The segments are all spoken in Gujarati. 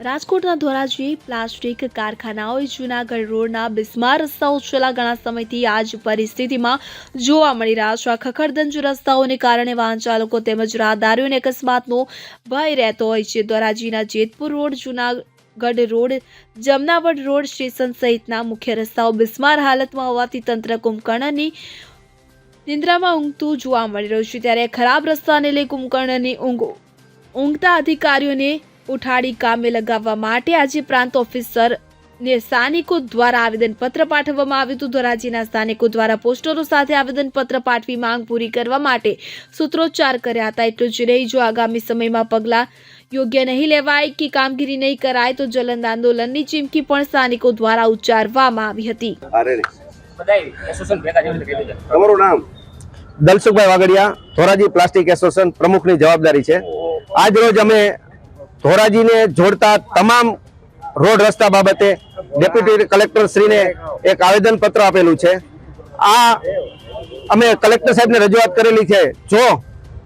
રાજકોટના ધોરાજી પ્લાસ્ટિક કારખાનાઓએ જૂનાગઢ રોડના બિસ્માર રસ્તાઓ છેલ્લા ઘણા સમયથી આ જ પરિસ્થિતિમાં જોવા મળી રહ્યા છે. આ ખખડદંજ રસ્તાઓને કારણે વાહન ચાલકો તેમજ રાહદારીઓને અકસ્માતનો ભય રહેતો હોય છે. ધોરાજીના Jetpur road, Junagadh road, Jamnavad road station સહિતના મુખ્ય રસ્તાઓ બિસ્માર હાલતમાં હોવાથી તંત્ર કુંભકર્ણની નિંદ્રામાં ઊંઘતું જોવા મળી રહ્યું છે. ત્યારે ખરાબ રસ્તાને લઈ કુંભકર્ણની ઊંઘ ઊંઘતા અધિકારીઓને ઉઠાડી કામે લગાવવા માટે આજે પ્રાંત ઓફિસર ને સ્થાનિકો દ્વારા આવેદનપત્ર પાઠવવામાં આવ્યું હતું. ધોરાજીના સ્થાનિકો દ્વારા પોસ્ટરો સાથે આવેદનપત્ર પાઠવી માંગ પૂરી કરવા માટે સૂત્રોચ્ચાર કર્યા હતા. એટલું જ નહીં જો આગામી સમયમાં પગલાં યોગ્ય નહીં લેવાય કે કામગીરી નહીં કરાય તો જલંદ આંદોલનની ચીમકી પણ સ્થાનિકો દ્વારા ઉચ્ચારવામાં આવી હતી. તમારું નામ? દલસુખભાઈ વાગડિયા ધોરાજી પ્લાસ્ટિક એસોસિએશન પ્રમુખની જવાબદારી છે. આજ રોજ અમે ધોરાજીને જોડતા તમામ રોડ રસ્તા બાબતે ડેપ્યુટી કલેક્ટર શ્રીને એક આવેદન પત્ર આપેલું છે. આ અમે કલેક્ટર સાહેબને રજૂઆત કરેલી છે. જો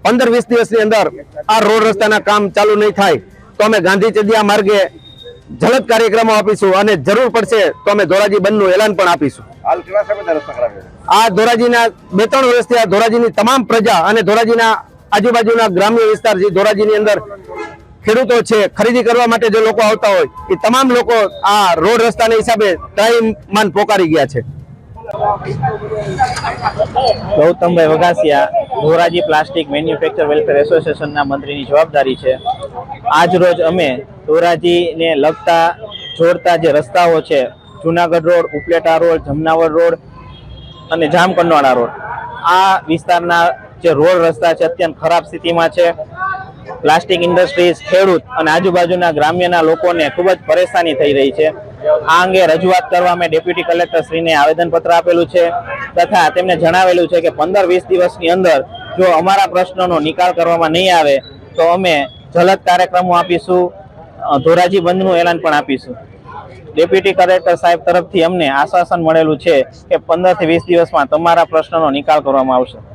પંદર વીસ દિવસની અંદર આ રોડ રસ્તાના કામ ચાલુ નહીં થાય તો અમે ગાંધી ચડિયા માર્ગે જલદ કાર્યક્રમો આપીશું અને જરૂર પડશે તો અમે ધોરાજી બંધનું એલાન પણ આપીશું. આ ધોરાજીના બે ત્રણ વર્ષથી આ ધોરાજીની તમામ પ્રજા અને ધોરાજીના આજુબાજુના ગ્રામ્ય વિસ્તાર જે ધોરાજીની અંદર ખેડૂતો છે, ખરીદી કરવા માટે જે લોકો આવતા હોય, એ તમામ લોકો આ રોડ રસ્તાના હિસાબે ત્રાહીમાન પોકારી ગયા છે. Gautambhai Vaghasiya, Dhoraji plastic manufacture welfare એસોસિએશનના મંત્રીની જવાબદારી છે. આજ રોજ અમે ધોરાજીને લગતા જોડતા જે રસ્તાઓ છે, Junagadh road, Upleta road, Jamnavar road અને જામકંડોળા રોડ, આ વિસ્તારના જે રોડ રસ્તા છે, અત્યંત ખરાબ સ્થિતિમાં છે. પ્લાસ્ટિક ઇન્ડસ્ટ્રીઝ, ખેડૂત અને આજુબાજુના ગ્રામ્યના લોકોને ખૂબ જ પરેશાની થઈ રહી છે. આ અંગે રજૂઆત કરવા અમે ડેપ્યુટી કલેક્ટર શ્રીને આવેદનપત્ર આપેલું છે તથા તેમને જણાવેલું છે કે પંદર વીસ દિવસની અંદર જો અમારા પ્રશ્નોનો નિકાલ કરવામાં નહીં આવે તો અમે જલદ કાર્યક્રમો આપીશું ધોરાજી બંધનું એલાન પણ આપીશું. ડેપ્યુટી કલેક્ટર સાહેબ તરફથી અમને આશ્વાસન મળેલું છે કે પંદરથી વીસ દિવસમાં તમારા પ્રશ્નોનો નિકાલ કરવામાં આવશે.